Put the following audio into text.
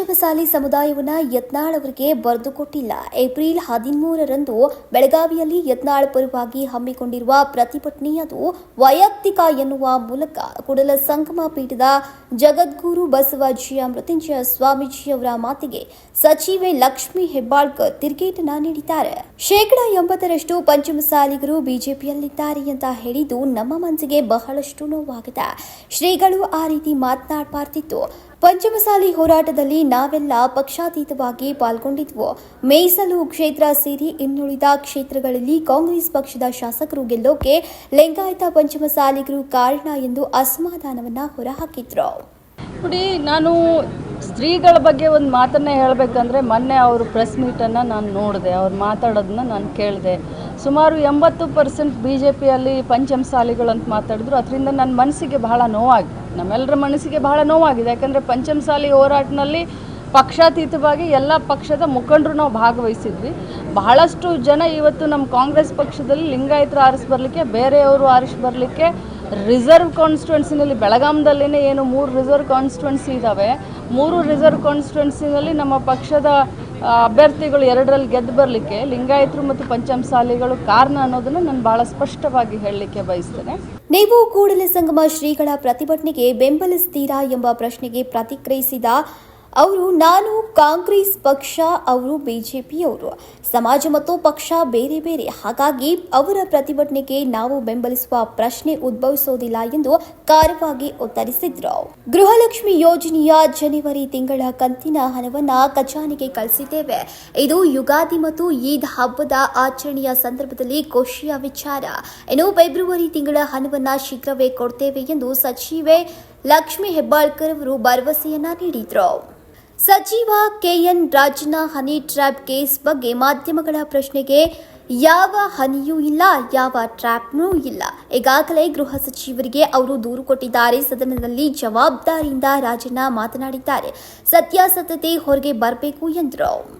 ಪಂಚಮಸಾಲಿ ಸಮುದಾಯವನ್ನ ಯತ್ನಾಳ್ ಅವರಿಗೆ ಬರೆದುಕೊಟ್ಟಿಲ್ಲ ಏಪ್ರಿಲ್ ಹದಿಮೂರರಂದು ಬೆಳಗಾವಿಯಲ್ಲಿ ಯತ್ನಾಳ್ ಪರವಾಗಿ ಹಮ್ಮಿಕೊಂಡಿರುವ ಪ್ರತಿಭಟನೆ ಅದು ವೈಯಕ್ತಿಕ ಎನ್ನುವ ಮೂಲಕ ಕುಡಲ ಸಂಗಮ ಪೀಠದ ಜಗದ್ಗುರು ಬಸವಜಿಯ ಮೃತ್ಯುಂಜಯ ಸ್ವಾಮೀಜಿಯವರ ಮಾತಿಗೆ ಸಚಿವೆ ಲಕ್ಷ್ಮಿ ಹೆಬ್ಬಾಳ್ಕರ್ ತಿರುಗೇಟನ ನೀಡಿದ್ದಾರೆ. ಶೇಕಡಾ ಎಂಬತ್ತರಷ್ಟು ಪಂಚಮಸಾಲಿಗರು ಬಿಜೆಪಿಯಲ್ಲಿದ್ದಾರೆ ಅಂತ ಹೇಳಿದ್ದು ನಮ್ಮ ಮನಸ್ಸಿಗೆ ಬಹಳಷ್ಟು ನೋವಾಗಿದೆ. ಶ್ರೀಗಳು ಆ ರೀತಿ ಮಾತನಾಡಬಾರ್ದಿತ್ತು. ಪಂಚಮಸಾಲಿ ಹೋರಾಟದಲ್ಲಿ ನಾವೆಲ್ಲ ಪಕ್ಷಾತೀತವಾಗಿ ಪಾಲ್ಗೊಂಡಿದ್ವು. ಮೀಸಲು ಕ್ಷೇತ್ರ ಸೇರಿ ಇನ್ನುಳಿದ ಕ್ಷೇತ್ರಗಳಲ್ಲಿ ಕಾಂಗ್ರೆಸ್ ಪಕ್ಷದ ಶಾಸಕರು ಗೆಲ್ಲೋಕೆ ಲಿಂಗಾಯತ ಪಂಚಮಸಾಲಿಗರು ಕಾರಣ ಎಂದು ಅಸಮಾಧಾನವನ್ನ ಹೊರಹಾಕಿದ್ರು. ನೋಡಿ, ನಾನು ಸ್ತ್ರೀಗಳ ಬಗ್ಗೆ ಒಂದು ಮಾತನ್ನೇ ಹೇಳಬೇಕಂದ್ರೆ, ಮೊನ್ನೆ ಅವರು ಪ್ರೆಸ್ ಮೀಟನ್ನು ನಾನು ನೋಡಿದೆ, ಅವ್ರು ಮಾತಾಡೋದನ್ನ ನಾನು ಕೇಳಿದೆ. ಸುಮಾರು ಎಂಬತ್ತು ಪರ್ಸೆಂಟ್ ಬಿ ಜೆ ಪಿಯಲ್ಲಿ ಅಂತ ಮಾತಾಡಿದ್ರು. ಅದರಿಂದ ನನ್ನ ಮನಸ್ಸಿಗೆ ಬಹಳ ನೋವಾಗಿದೆ ನಮ್ಮೆಲ್ಲರ ಮನಸ್ಸಿಗೆ ಬಹಳ ನೋವಾಗಿದೆ. ಯಾಕಂದರೆ ಪಂಚಮಸಾಲಿ ಹೋರಾಟದಲ್ಲಿ ಪಕ್ಷಾತೀತವಾಗಿ ಎಲ್ಲ ಪಕ್ಷದ ಮುಖಂಡರು ನಾವು ಭಾಗವಹಿಸಿದ್ವಿ. ಬಹಳಷ್ಟು ಜನ ಇವತ್ತು ನಮ್ಮ ಕಾಂಗ್ರೆಸ್ ಪಕ್ಷದಲ್ಲಿ ಲಿಂಗಾಯತರು ಆರಿಸಿ ಬರಲಿಕ್ಕೆ, ಬೇರೆಯವರು ಆರಿಸಿ ಬರಲಿಕ್ಕೆ ರಿಸರ್ವ್ ಕಾನ್ಸ್ಟಿಟ್ಯೂನ್ಸಿನಲ್ಲಿ ಬೆಳಗಾಂದಲ್ಲೇ ಏನು ಮೂರು ರಿಸರ್ವ್ ಕಾನ್ಸ್ಟಿಟ್ಯೂನ್ಸಿ ಇದ್ದಾವೆ ಮೂರು ರಿಸರ್ವ್ ಕಾನ್ಸ್ಟಿಟ್ಯೂನ್ಸಿನಲ್ಲಿ ನಮ್ಮ ಪಕ್ಷದ ಅಭ್ಯರ್ಥಿಗಳು ಎರಡರಲ್ಲಿ ಗೆದ್ದು ಬರಲಿಕ್ಕೆ ಲಿಂಗಾಯತರು ಮತ್ತು ಪಂಚಮಸಾಲಿಗಳು ಕಾರಣ ಅನ್ನೋದನ್ನು ನಾನು ಬಹಳ ಸ್ಪಷ್ಟವಾಗಿ ಹೇಳಲಿಕ್ಕೆ ಬಯಸ್ತೇನೆ. ನೀವು ಕೂಡಲೇ ಸಂಗಮ ಶ್ರೀಗಳ ಪ್ರತಿಭಟನೆಗೆ ಬೆಂಬಲಿಸ್ತೀರಾ ಎಂಬ ಪ್ರಶ್ನೆಗೆ ಪ್ರತಿಕ್ರಿಯಿಸಿದ ಅವರು ನಾನು, ಕಾಂಗ್ರೆಸ್ ಪಕ್ಷ, ಅವರು ಬಿಜೆಪಿಯವರು. ಸಮಾಜ ಮತ್ತು ಪಕ್ಷ ಬೇರೆ ಬೇರೆ. ಹಾಗಾಗಿ ಅವರ ಪ್ರತಿಭಟನೆಗೆ ನಾವು ಬೆಂಬಲಿಸುವ ಪ್ರಶ್ನೆ ಉದ್ಭವಿಸೋದಿಲ್ಲ ಎಂದು ಕಾರವಾಗಿ ಉತ್ತರಿಸಿದ್ರು. ಗೃಹಲಕ್ಷ್ಮಿ ಯೋಜನೆಯ ಜನವರಿ ತಿಂಗಳ ಕಂತಿನ ಹಣವನ್ನು ಖಜಾನೆಗೆ ಕಳಿಸಿದ್ದೇವೆ. ಇದು ಯುಗಾದಿ ಮತ್ತು ಈದ್ ಹಬ್ಬದ ಆಚರಣೆಯ ಸಂದರ್ಭದಲ್ಲಿ ಖುಷಿಯ ವಿಚಾರ. ಇನ್ನು ಫೆಬ್ರವರಿ ತಿಂಗಳ ಹಣವನ್ನು ಶೀಘ್ರವೇ ಕೊಡ್ತೇವೆ ಎಂದು ಸಚಿವೆ ಲಕ್ಷ್ಮಿ ಹೆಬ್ಬಾಳ್ಕರ್ ಅವರು ಭರವಸೆಯನ್ನ ನೀಡಿದ್ರು. ಸಚಿವ ಕೆಎನ್ ರಾಜನ ಹನಿ ಟ್ರ್ಯಾಪ್ ಕೇಸ್ ಬಗ್ಗೆ ಮಾಧ್ಯಮಗಳ ಪ್ರಶ್ನೆಗೆ ಯಾವ ಹನಿಯೂ ಇಲ್ಲ, ಯಾವ ಟ್ರ್ಯಾಪ್ನೂ ಇಲ್ಲ. ಈಗಾಗಲೇ ಗೃಹ ಸಚಿವರಿಗೆ ಅವರು ದೂರು ಕೊಟ್ಟಿದ್ದಾರೆ. ಸದನದಲ್ಲಿ ಜವಾಬ್ದಾರಿಯಿಂದ ರಾಜಣ್ಣ ಮಾತನಾಡಿದ್ದಾರೆ. ಸತ್ಯಾಸತ್ಯತೆ ಹೊರಗೆ ಬರಬೇಕು ಎಂದರು.